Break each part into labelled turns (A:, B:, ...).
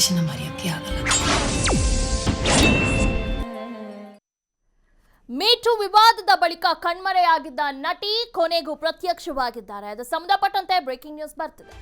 A: ಗಣೇಶನ ಮರೆಯೋಕ್ಕೆ ಆಗಲ್ಲ.
B: ಮೀಟು ವಿವಾದದ ಬಳಿಕ ಕಣ್ಮರೆಯಾಗಿದ್ದ ನಟಿ ಕೊನೆಗೂ ಪ್ರತ್ಯಕ್ಷವಾಗಿದ್ದಾರೆ. ಅದು ಸಂಬಂಧಪಟ್ಟಂತೆ ಬ್ರೇಕಿಂಗ್ ನ್ಯೂಸ್ ಬರ್ತಿದೆ.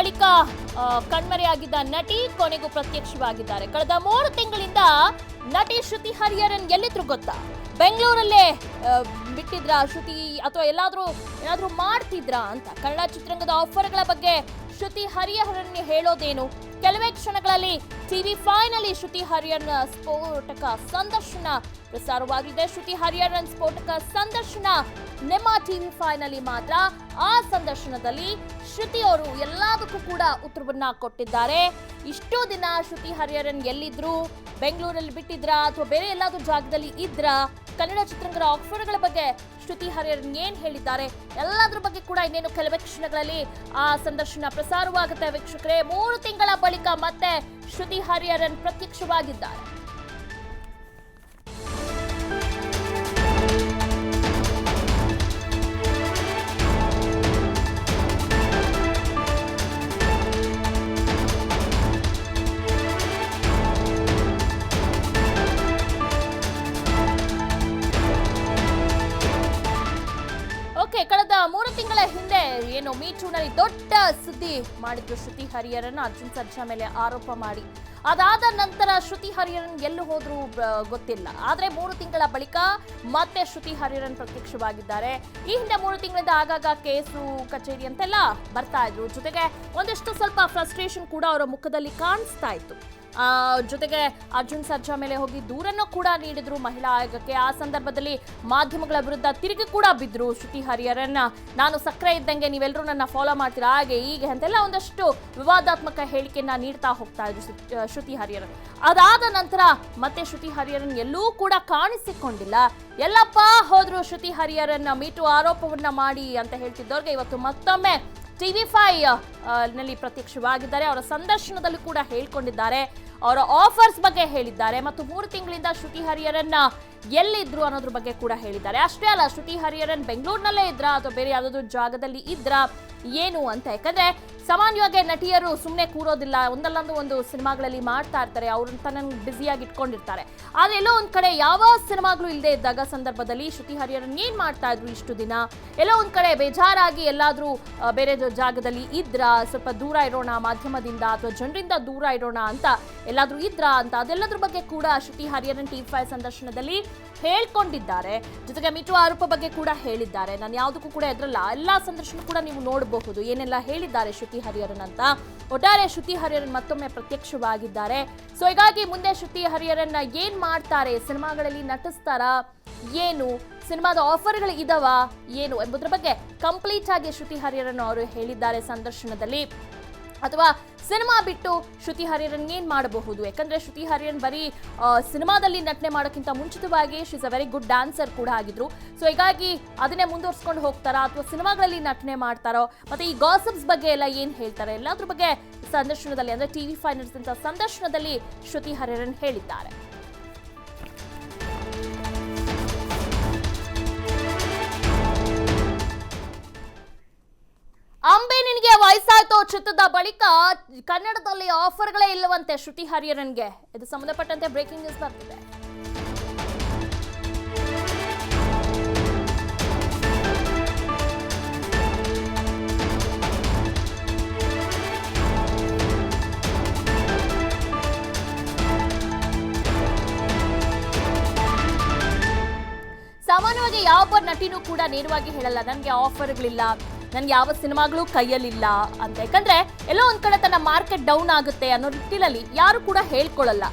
B: ಬಳಿಕ ಕಣ್ಮರೆಯಾಗಿದ್ದ ನಟಿ ಕೊನೆಗೂ ಪ್ರತ್ಯಕ್ಷವಾಗಿದ್ದಾರೆ. ಕಳೆದ ಮೂರು ತಿಂಗಳಿಂದ ನಟಿ ಶ್ರುತಿ ಹರಿಹರನ್ ಎಲ್ಲಿದ್ರು ಗೊತ್ತಾ? ಬೆಂಗಳೂರಲ್ಲೇ ಬಿಟ್ಟಿದ್ರ ಶ್ರುತಿ ಅಥವಾ ಎಲ್ಲಾದ್ರೂ, ಏನಾದ್ರೂ ಮಾಡ್ತಿದ್ರಾ ಅಂತ ಕನ್ನಡ ಚಿತ್ರರಂಗದ ಆಫರ್ಗಳ ಬಗ್ಗೆ ಶ್ರುತಿ ಹರಿಹರನ್ ಹೇಳೋದೇನು? ಕೆಲವೇ ಕ್ಷಣಗಳಲ್ಲಿ ಟಿವಿ ಫೈನಲ್ಲಿ ಶ್ರುತಿ ಹರಿಹರನ್ ಸ್ಫೋಟಕ ಸಂದರ್ಶನ ಪ್ರಸಾರವಾಗಿದೆ. ಶ್ರುತಿ ಹರಿಹರನ್ ಸ್ಫೋಟಕ ಸಂದರ್ಶನ ನಿಮ್ಮ ಟಿವಿ ಫೈನಲ್ಲಿ ಮಾತ್ರ. ಆ ಸಂದರ್ಶನದಲ್ಲಿ ಶ್ರುತಿ ಅವರು ಎಲ್ಲದಕ್ಕೂ ಕೂಡ ಉತ್ತರವನ್ನ ಕೊಟ್ಟಿದ್ದಾರೆ. ಇಷ್ಟೋ ದಿನ ಶ್ರುತಿ ಹರಿಹರನ್ ಎಲ್ಲಿದ್ರು? ಬೆಂಗಳೂರಲ್ಲಿ ಬಿಟ್ಟಿದ್ರಾ? ಅಥವಾ ಬೇರೆ ಎಲ್ಲಾದ್ರೂ ಜಾಗದಲ್ಲಿ ಇದ್ರಾ? ಕನ್ನಡ ಚಿತ್ರರಂಗದ ಆಫರ್ಗಳ ಬಗ್ಗೆ ಶ್ರುತಿ ಹರಿಹರನ್ ಏನ್ ಹೇಳಿದ್ದಾರೆ? ಎಲ್ಲದ್ರ ಬಗ್ಗೆ ಕೂಡ ಇನ್ನೇನು ಕೆಲವೇ ಕ್ಷಣಗಳಲ್ಲಿ ಆ ಸಂದರ್ಶನ ಪ್ರಸಾರವಾಗುತ್ತೆ. ವೀಕ್ಷಕರೇ, ಮೂರು ತಿಂಗಳ ಬಳಿಕ ಮತ್ತೆ ಶ್ರುತಿ ಹರಿಹರನ್ ಪ್ರತ್ಯಕ್ಷವಾಗಿದ್ದಾರೆ. ಓಕೆ, ಕಳೆದ ಮೂರು ತಿಂಗಳ ಹಿಂದೆ ಏನು ಮೀಚೂನಲ್ಲಿ ದೊಡ್ಡ ಸುದ್ದಿ ಮಾಡಿದ್ರು ಶ್ರುತಿ ಹರಿಹರನ್ ಅರ್ಜುನ್ ಸರ್ಜಾ ಮೇಲೆ ಆರೋಪ ಮಾಡಿ. ಅದಾದ ನಂತರ ಶ್ರುತಿ ಹರಿಹರನ್ ಎಲ್ಲೂ ಹೋದ್ರು ಗೊತ್ತಿಲ್ಲ. ಆದ್ರೆ ಮೂರು ತಿಂಗಳ ಬಳಿಕ ಮತ್ತೆ ಶ್ರುತಿ ಹರಿಹರನ್ ಪ್ರತ್ಯಕ್ಷವಾಗಿದ್ದಾರೆ. ಈ ಹಿಂದೆ ಮೂರು ತಿಂಗಳಿಂದ ಆಗಾಗ ಕೇಸು, ಕಚೇರಿ ಅಂತೆಲ್ಲ ಬರ್ತಾ ಇದ್ರು. ಜೊತೆಗೆ ಒಂದಿಷ್ಟು ಸ್ವಲ್ಪ ಫ್ರಸ್ಟ್ರೇಷನ್ ಕೂಡ ಅವರ ಮುಖದಲ್ಲಿ ಕಾಣಿಸ್ತಾ ಇತ್ತು. ಜೊತೆಗೆ ಅರ್ಜುನ್ ಸರ್ಜಾ ಮೇಲೆ ಹೋಗಿ ದೂರನ್ನು ಕೂಡ ನೀಡಿದ್ರು ಮಹಿಳಾ ಆಯೋಗಕ್ಕೆ. ಆ ಸಂದರ್ಭದಲ್ಲಿ ಮಾಧ್ಯಮಗಳ ವಿರುದ್ಧ ತಿರುಗಿ ಕೂಡ ಬಿದ್ರು ಶ್ರುತಿ ಹರಿಹರನ್ನ ನಾನು ಸಕ್ಕರೆ ಇದ್ದಂಗೆ ನೀವೆಲ್ಲರೂ ನನ್ನ ಫಾಲೋ ಮಾಡ್ತೀರಾ? ಹಾಗೆ ಹೀಗೆ ಅಂತೆಲ್ಲ ಒಂದಷ್ಟು ವಿವಾದಾತ್ಮಕ ಹೇಳಿಕೆಯನ್ನ ನೀಡ್ತಾ ಹೋಗ್ತಾ ಇದ್ರು ಶ್ರು- ಶ್ರುತಿ ಹರಿಹರನ್. ಅದಾದ ನಂತರ ಮತ್ತೆ ಶ್ರುತಿ ಹರಿಹರನ್ ಎಲ್ಲೂ ಕೂಡ ಕಾಣಿಸಿಕೊಂಡಿಲ್ಲ. ಎಲ್ಲಪ್ಪ ಹೋದ್ರು ಶ್ರುತಿ ಹರಿಹರನ್ನ ಮೀಟು ಆರೋಪವನ್ನ ಮಾಡಿ ಅಂತ ಹೇಳ್ತಿದ್ದವ್ರಿಗೆ ಇವತ್ತು ಮತ್ತೊಮ್ಮೆ ಟಿವಿ ಫೈ ನಲ್ಲಿ ಪ್ರತ್ಯಕ್ಷವಾಗಿದ್ದಾರೆ. ಅವರ ಸಂದರ್ಶನದಲ್ಲೂ ಕೂಡ ಹೇಳ್ಕೊಂಡಿದ್ದಾರೆ. ಅವರ ಆಫರ್ಸ್ ಬಗ್ಗೆ ಹೇಳಿದ್ದಾರೆ. ಮತ್ತು ಮೂರು ತಿಂಗಳಿಂದ ಶ್ರುತಿ ಹರಿಹರನ್ನ ಎಲ್ಲಿದ್ರು ಅನ್ನೋದ್ರ ಬಗ್ಗೆ ಕೂಡ ಹೇಳಿದ್ದಾರೆ. ಅಷ್ಟೇ ಅಲ್ಲ, ಶ್ರುತಿ ಹರಿಹರನ್ ಬೆಂಗಳೂರಿನಲ್ಲೇ ಇದ್ರ ಅಥವಾ ಬೇರೆ ಯಾವುದಾದ್ರು ಜಾಗದಲ್ಲಿ ಇದ್ರ ಏನು ಅಂತ? ಯಾಕಂದ್ರೆ ಸಾಮಾನ್ಯವಾಗಿ ನಟಿಯರು ಸುಮ್ಮನೆ ಕೂರೋದಿಲ್ಲ, ಒಂದಲ್ಲೊಂದು ಒಂದು ಸಿನಿಮಾಗಳಲ್ಲಿ ಮಾಡ್ತಾ ಇರ್ತಾರೆ ಅವ್ರನ್ನ ತನ್ನ ಬ್ಯುಸಿಯಾಗಿ ಇಟ್ಕೊಂಡಿರ್ತಾರೆ ಆದ್ರೆ ಎಲ್ಲೋ ಒಂದ್ ಕಡೆ ಯಾವ ಸಿನಿಮಾಗಳು ಇಲ್ಲದೆ ಇದ್ದಾಗ ಸಂದರ್ಭದಲ್ಲಿ ಶ್ರುತಿ ಹರಿಹರನ್ ಏನು ಮಾಡ್ತಾ ಇದ್ರು ಇಷ್ಟು ದಿನ? ಎಲ್ಲೋ ಒಂದು ಕಡೆ ಬೇಜಾರಾಗಿ ಎಲ್ಲಾದರೂ ಬೇರೆ ಜಾಗದಲ್ಲಿ ಇದ್ರ? ಸ್ವಲ್ಪ ದೂರ ಇರೋಣ ಮಾಧ್ಯಮದಿಂದ ಅಥವಾ ಜನರಿಂದ ದೂರ ಇರೋಣ ಅಂತ ಎಲ್ಲಾದರೂ ಇದ್ರ ಅಂತ? ಅದೆಲ್ಲದ್ರ ಬಗ್ಗೆ ಕೂಡ ಶ್ರುತಿ ಹರಿಹರನ್ ಟಿ ಫೈ ಸಂದರ್ಶನದಲ್ಲಿ ಹೇಳ್ಕೊಂಡಿದ್ದಾರೆ ಜೊತೆಗೆ ಮಿಟು ಆರೋಪ ಬಗ್ಗೆ ಕೂಡ ಹೇಳಿದ್ದಾರೆ. ನಾನು ಯಾವುದಕ್ಕೂ ಕೂಡ ಎದ್ರಲ್ಲ. ಎಲ್ಲ ಸಂದರ್ಶನ ಕೂಡ ನೀವು ನೋಡಬಹುದು. ಏನೆಲ್ಲ ಹೇಳಿದ್ದಾರೆ ಶ್ರುತಿ ಹರಿಹರನ್ ಅಂತ. ಒಟ್ಟಾರೆ ಶ್ರುತಿ ಹರಿಹರನ್ ಮತ್ತೊಮ್ಮೆ ಪ್ರತ್ಯಕ್ಷವಾಗಿದ್ದಾರೆ. ಸೊ ಹೀಗಾಗಿ ಮುಂದೆ ಶ್ರುತಿ ಹರಿಹರನ್ ಏನ್ ಮಾಡ್ತಾರೆ? ಸಿನಿಮಾಗಳಲ್ಲಿ ನಟಿಸ್ತಾರಾ? ಏನು? ಸಿನಿಮಾದ ಆಫರ್ಗಳು ಇದಾವ? ಏನು ಎಂಬುದರ ಬಗ್ಗೆ ಕಂಪ್ಲೀಟ್ ಆಗಿ ಶ್ರುತಿ ಹರಿಹರನ್ ಅವರು ಹೇಳಿದ್ದಾರೆ ಸಂದರ್ಶನದಲ್ಲಿ. ಅಥವಾ ಸಿನಿಮಾ ಬಿಟ್ಟು ಶ್ರುತಿ ಹರಿಹರನ್ ಏನ್ ಮಾಡಬಹುದು? ಯಾಕಂದ್ರೆ ಶ್ರುತಿ ಹರಿಯನ್ ಬರೀ ಸಿನಿಮಾದಲ್ಲಿ ನಟನೆ ಮಾಡೋಕ್ಕಿಂತ ಮುಂಚಿತವಾಗಿ she's a very good dancer ಕೂಡ ಆಗಿದ್ರು. ಸೊ ಹೀಗಾಗಿ ಅದನ್ನೇ ಮುಂದುವರ್ಸ್ಕೊಂಡು ಹೋಗ್ತಾರಾ? ಅಥವಾ ಸಿನಿಮಾಗಳಲ್ಲಿ ನಟನೆ ಮಾಡ್ತಾರೋ? ಮತ್ತೆ ಈ ಗಾಸಪ್ಸ್ ಬಗ್ಗೆ ಎಲ್ಲ ಏನ್ ಹೇಳ್ತಾರೆ? ಎಲ್ಲದ್ರ ಬಗ್ಗೆ ಸಂದರ್ಶನದಲ್ಲಿ, ಅಂದ್ರೆ ಟಿವಿ ಫೈನಲ್ಸ್ ಅಂತ ಸಂದರ್ಶನದಲ್ಲಿ ಶ್ರುತಿ ಹರಿಹರನ್ ಹೇಳಿದ್ದಾರೆ. ಚಿತ್ರದ ಬಳಿಕ ಕನ್ನಡದಲ್ಲಿ ಆಫರ್ಗಳೇ ಇಲ್ಲವಂತೆ ಶ್ರುತಿ ಹರಿಹರನ್ಗೆ. ಇದು ಸಂಬಂಧಪಟ್ಟಂತೆ ಬ್ರೇಕಿಂಗ್ ನ್ಯೂಸ್ ಬರ್ತಿದೆ. ಸಾಮಾನ್ಯವಾಗಿ ಯಾವೊಬ್ಬ ನಟಿನೂ ಕೂಡ ನೇರವಾಗಿ ಹೇಳಲ್ಲ. ನನಗೆ ಆಫರ್ಗಳಿಲ್ಲ. ನನ್ಗೆ ಯಾವ ಸಿನಿಮಾಗಳು ಕೈಯಲ್ಲಿಲ್ಲ ಅಂತ. ಯಾಕಂದ್ರೆ ಎಲ್ಲೋ ಒಂದ್ ಕಡೆ ತನ್ನ ಮಾರ್ಕೆಟ್ ಡೌನ್ ಆಗುತ್ತೆ ಅನ್ನೋ ನಿಟ್ಟಿನಲ್ಲಿ ಯಾರು ಕೂಡ ಹೇಳ್ಕೊಳ್ಳಲ್ಲ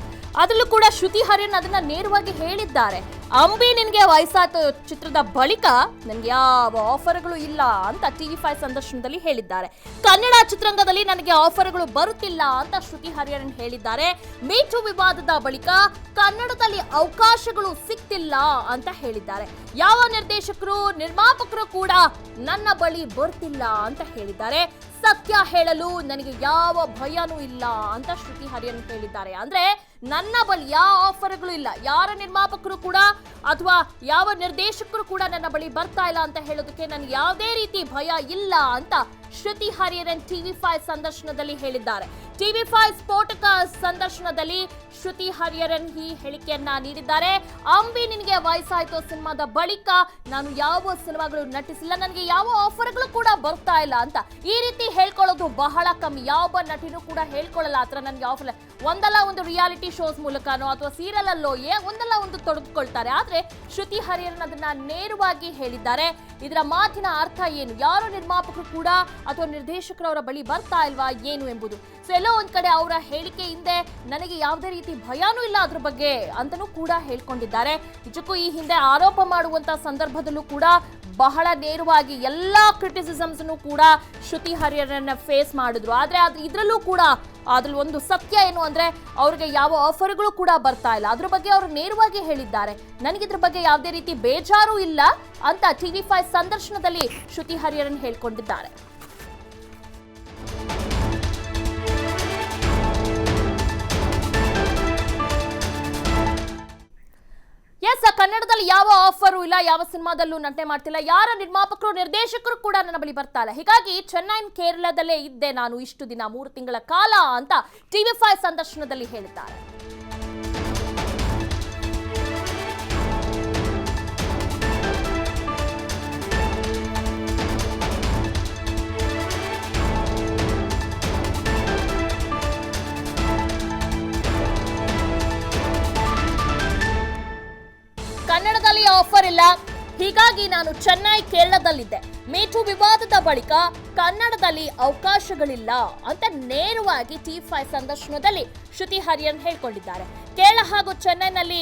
B: ಅದರಲ್ಲೂ ಕೂಡ ಶ್ರುತಿ ಹರಿಯನ್ ಅದನ್ನ ನೇರವಾಗಿ ಹೇಳಿದ್ದಾರೆ. ಅಂಬಿ ನಿನಗೆ ವಯಸ್ಸಾಯ್ತು ಚಿತ್ರದ ಬಳಿಕ ನನಗೆ ಯಾವ ಆಫರ್ಗಳು ಇಲ್ಲ ಅಂತ ಟಿವಿ ಫೈವ್ ಸಂದರ್ಶನದಲ್ಲಿ ಹೇಳಿದ್ದಾರೆ. ಕನ್ನಡ ಚಿತ್ರರಂಗದಲ್ಲಿ ನನಗೆ ಆಫರ್ಗಳು ಬರುತ್ತಿಲ್ಲ ಅಂತ ಶ್ರುತಿ ಹರಿಹರನ್ ಹೇಳಿದ್ದಾರೆ. ಮೀಟು ವಿವಾದದ ಬಳಿಕ ಕನ್ನಡದಲ್ಲಿ ಅವಕಾಶಗಳು ಸಿಕ್ತಿಲ್ಲ ಅಂತ ಹೇಳಿದ್ದಾರೆ. ಯಾವ ನಿರ್ದೇಶಕರು, ನಿರ್ಮಾಪಕರು ಕೂಡ ನನ್ನ ಬಳಿ ಬರ್ತಿಲ್ಲ ಅಂತ ಹೇಳಿದ್ದಾರೆ. ಸತ್ಯ ಹೇಳಲು ನನಗೆ ಯಾವ ಭಯನೂ ಇಲ್ಲ ಅಂತ ಶ್ರುತಿ ಹರಿಯನ್ ಹೇಳಿದ್ದಾರೆ ಅಂದ್ರೆ ನನ್ನ ಬಳಿ ಯಾವ ಆಫರ್ಗಳು ಇಲ್ಲ. ಯಾರ ನಿರ್ಮಾಪಕರು ಕೂಡ ಅಥವಾ ಯಾವ ನಿರ್ದೇಶಕರು ಕೂಡ ನನ್ನ ಬಳಿ ಬರ್ತಾ ಇಲ್ಲ ಅಂತ ಹೇಳೋದಕ್ಕೆ ನನಗೆ ಯಾವುದೇ ರೀತಿ ಭಯ ಇಲ್ಲ ಅಂತ ಶ್ರುತಿ ಹರಿಹರನ್ ಟಿವಿ ಫೈವ್ ಸಂದರ್ಶನದಲ್ಲಿ ಹೇಳಿದ್ದಾರೆ. ಟಿವಿ ಫೈವ್ ಸ್ಫೋಟಕ ಸಂದರ್ಶನದಲ್ಲಿ ಶ್ರುತಿ ಹರಿಹರನ್ ಈ ಹೇಳಿಕೆಯನ್ನ ನೀಡಿದ್ದಾರೆ. ಅಂಬಿ ನಿನಗೆ ವಯಸ್ಸಾಯ್ತು ಸಿನಿಮಾದ ಬಳಿಕ ನಾನು ಯಾವ ಸಿನಿಮಾಗಳು ನಟಿಸಿಲ್ಲ, ನನಗೆ ಯಾವ ಆಫರ್ಗಳು ಕೂಡ ಬರ್ತಾ ಇಲ್ಲ ಅಂತ ಈ ರೀತಿ ಹೇಳ್ಕೊಳ್ಳೋದು ಬಹಳ ಕಮ್ಮಿ. ಯಾವ ನಟಿನೂ ಕೂಡ ಹೇಳ್ಕೊಳ್ಳಲ್ಲ ಆತರ ನನಗೆ ಆಫರ್ ಒಂದಲ್ಲ ಒಂದು ರಿಯಾಲಿಟಿ ಶೋಸ್ ಮೂಲಕನೋ ಅಥವಾ ಸೀರಿಯಲ್ ಅಲ್ಲೋ ಏ ಒಂದಲ್ಲ ಒಂದು ತೊಡಗಿಕೊಳ್ತಾರೆ ಆದ್ರೆ ಶ್ರುತಿ ಹರಿಹರನ್ ಅದನ್ನ ನೇರವಾಗಿ ಹೇಳಿದ್ದಾರೆ. ಇದರ ಮಾತಿನ ಅರ್ಥ ಏನು? ಯಾರು ನಿರ್ಮಾಪಕರು ಕೂಡ ಅಥವಾ ನಿರ್ದೇಶಕರು ಅವರ ಬಳಿ ಬರ್ತಾ ಇಲ್ವಾ, ಏನು ಎಂಬುದು. ಸೊ ಎಲ್ಲೋ ಒಂದ್ ಕಡೆ ಅವರ ಹೇಳಿಕೆ ಹಿಂದೆ ನನಗೆ ಯಾವುದೇ ರೀತಿ ಭಯಾನೂ ಇಲ್ಲ ಅದ್ರ ಬಗ್ಗೆ ಅಂತನೂ ಕೂಡ ಹೇಳ್ಕೊಂಡಿದ್ದಾರೆ. ನಿಜಕ್ಕೂ ಈ ಹಿಂದೆ ಆರೋಪ ಮಾಡುವಂತ ಸಂದರ್ಭದಲ್ಲೂ ಕೂಡ ಬಹಳ ನೇರವಾಗಿ ಎಲ್ಲಾ ಕ್ರಿಟಿಸಿಸಮ್ಸ್ ಕೂಡ ಶ್ರುತಿ ಹರಿಹರನ್ನ ಫೇಸ್ ಮಾಡಿದ್ರು. ಆದ್ರೆ ಅದ್ರ ಇದ್ರಲ್ಲೂ ಕೂಡ ಅದ್ರಲ್ಲಿ ಒಂದು ಸತ್ಯ ಏನು ಅಂದ್ರೆ ಅವ್ರಿಗೆ ಯಾವ ಆಫರ್ಗಳು ಕೂಡ ಬರ್ತಾ ಇಲ್ಲ. ಅದ್ರ ಬಗ್ಗೆ ಅವರು ನೇರವಾಗಿ ಹೇಳಿದ್ದಾರೆ. ನನಗೆ ಇದ್ರ ಬಗ್ಗೆ ಯಾವುದೇ ರೀತಿ ಬೇಜಾರು ಇಲ್ಲ ಅಂತ ಟಿವಿ ಫೈವ್ ಸಂದರ್ಶನದಲ್ಲಿ ಶ್ರುತಿ ಹರಿಹರನ್ ಹೇಳ್ಕೊಂಡಿದ್ದಾರೆ. ಎಸ್ ಕನ್ನಡದಲ್ಲಿ ಯಾವ ಆಫರು ಇಲ್ಲ, ಯಾವ ಸಿನಿಮಾದಲ್ಲೂ ನಟನೆ ಮಾಡ್ತಿಲ್ಲ. ಯಾರ ನಿರ್ಮಾಪಕರು, ನಿರ್ದೇಶಕರು ಕೂಡ ನನ್ನ ಬಳಿ ಬರ್ತಾ ಇಲ್ಲ. ಹೀಗಾಗಿ ಚೆನ್ನೈ ಕೇರಳದಲ್ಲೇ ಇದ್ದೆ ನಾನು ಇಷ್ಟು ದಿನ, ಮೂರು ತಿಂಗಳ ಕಾಲ ಅಂತ ಟಿವಿ ಫೈವ್ ಸಂದರ್ಶನದಲ್ಲಿ ಹೇಳಿದ್ದಾರೆ. ಹೀಗಾಗಿ ನಾನು ಚೆನ್ನೈ ಕೇರಳದಲ್ಲಿದ್ದೆ. ಮೀಟು ವಿವಾದದ ಬಳಿಕ ಕನ್ನಡದಲ್ಲಿ ಅವಕಾಶಗಳಿಲ್ಲ ಅಂತ ನೇರವಾಗಿ ಟಿ ಫೈ ಸಂದರ್ಶನದಲ್ಲಿ ಶ್ರುತಿ ಹರಿಯನ್ ಹೇಳ್ಕೊಂಡಿದ್ದಾರೆ. ಕೇರಳ ಹಾಗೂ ಚೆನ್ನೈನಲ್ಲಿ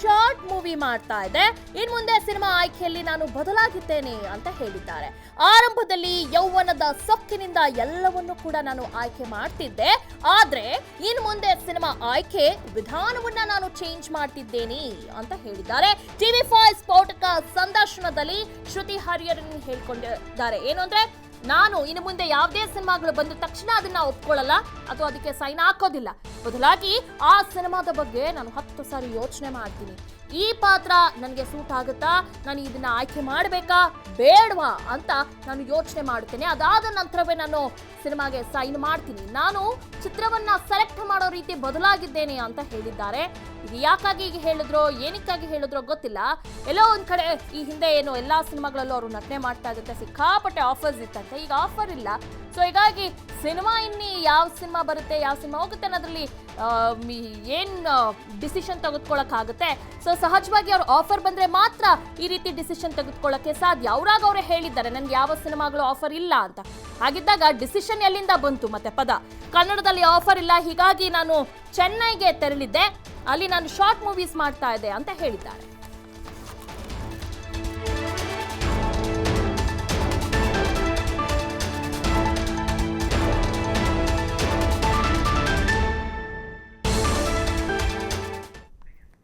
B: ಶಾರ್ಟ್ ಮೂವಿ ಮಾಡ್ತಾ ಇದೆ. ಇನ್ ಮುಂದೆ ಸಿನಿಮಾ ಆಯ್ಕೆಯಲ್ಲಿ ನಾನು ಬದಲಾಗಿದ್ದೇನೆ ಅಂತ ಹೇಳಿದ್ದಾರೆ. ಆರಂಭದಲ್ಲಿ ಯೌವನದ ಸೊಕ್ಕಿನಿಂದ ಎಲ್ಲವನ್ನು ಕೂಡ ನಾನು ಆಯ್ಕೆ ಮಾಡ್ತಿದ್ದೆ. ಆದ್ರೆ ಇನ್ ಮುಂದೆ ಸಿನಿಮಾ ಆಯ್ಕೆ ವಿಧಾನವನ್ನ ನಾನು ಚೇಂಜ್ ಮಾಡ್ತಿದ್ದೇನೆ ಅಂತ ಹೇಳಿದ್ದಾರೆ. ಟಿವಿ ಫೈವ್ ಸ್ಫೋಟಕ ಸಂದರ್ಶನದಲ್ಲಿ ಶ್ರುತಿ ಹರಿಯರನ್ನು ಹೇಳ್ಕೊಂಡಿದ್ದಾರೆ. ಏನು ಅಂದ್ರೆ, ನಾನು ಇನ್ನು ಮುಂದೆ ಯಾವುದೇ ಸಿನಿಮಾಗಳು ಬಂದ ತಕ್ಷಣ ಅದನ್ನ ಒಪ್ಕೊಳ್ಳಲ್ಲ. ಅಥವಾ ಅದಕ್ಕೆ ಸೈನ್ ಹಾಕೋದಿಲ್ಲ. ಬದಲಾಗಿ ಆ ಸಿನಿಮಾದ ಬಗ್ಗೆ ನಾನು ಹತ್ತು ಸಾರಿ ಯೋಚನೆ ಮಾಡ್ತೀನಿ. ಈ ಪಾತ್ರ ನನಗೆ ಸೂಟ್ ಆಗುತ್ತಾ? ನಾನು ಇದನ್ನ ಆಯ್ಕೆ ಮಾಡಬೇಕಾ? ಬೇಡವಾ ಅಂತ ನಾನು ಯೋಚನೆ ಮಾಡ್ತೇನೆ. ಅದಾದ ನಂತರವೇ ನಾನು ಸಿನಿಮಾಗೆ ಸೈನ್ ಮಾಡ್ತೀನಿ. ನಾನು ಚಿತ್ರವನ್ನ ಸೆಲೆಕ್ಟ್ ಮಾಡೋ ರೀತಿ ಬದಲಾಗಿದ್ದೇನೆ ಅಂತ ಹೇಳಿದ್ದಾರೆ. ಇದು ಯಾಕಾಗಿ ಈಗ ಹೇಳಿದ್ರೋ? ಏನಕ್ಕಾಗಿ ಹೇಳಿದ್ರೋ ಗೊತ್ತಿಲ್ಲ. ಎಲ್ಲೋ ಒಂದ್ ಕಡೆ ಈ ಹಿಂದೆ ಏನು ಎಲ್ಲಾ ಸಿನಿಮಾಗಳಲ್ಲೂ ಅವರು ನಟನೆ ಮಾಡ್ತಾ ಇದ್ದಂತೆ ಸಿಕ್ಕಾಪಟ್ಟೆ ಆಫರ್ಸ್ ಇತ್ತಂತೆ ಈಗ ಆಫರ್ ಇಲ್ಲ. ಸೊ ಹೀಗಾಗಿ ಸಿನಿಮಾ ಇನ್ನಿ ಯಾವ ಸಿನಿಮಾ ಬರುತ್ತೆ, ಯಾವ ಸಿನಿಮಾ ಹೋಗುತ್ತೆ ಅನ್ನೋದ್ರಲ್ಲಿ ಏನು ಡಿಸಿಷನ್ ತೆಗೆದುಕೊಳ್ಳೋಕ್ಕಾಗುತ್ತೆ? ಸೊ ಸಹಜವಾಗಿ ಅವ್ರ ಆಫರ್ ಬಂದ್ರೆ ಮಾತ್ರ ಈ ರೀತಿ ಡಿಸಿಷನ್ ತೆಗೆದುಕೊಳ್ಳಕ್ಕೆ ಸಾಧ್ಯ. ಅವರಾಗ ಅವರೇ ಹೇಳಿದ್ದಾರೆ ನನ್ಗೆ ಯಾವ ಸಿನಿಮಾಗಳು ಆಫರ್ ಇಲ್ಲ ಅಂತ. ಹಾಗಿದ್ದಾಗ ಡಿಸಿಷನ್ ಎಲ್ಲಿಂದ ಬಂತು ಮತ್ತೆ ಪದ? ಕನ್ನಡದಲ್ಲಿ ಆಫರ್ ಇಲ್ಲ, ಹೀಗಾಗಿ ನಾನು ಚೆನ್ನೈಗೆ ತೆರಳಿದ್ದೆ. ಅಲ್ಲಿ ನಾನು ಶಾರ್ಟ್ ಮೂವೀಸ್ ಮಾಡ್ತಾ ಇದ್ದೆ ಅಂತ ಹೇಳಿದ್ದಾರೆ.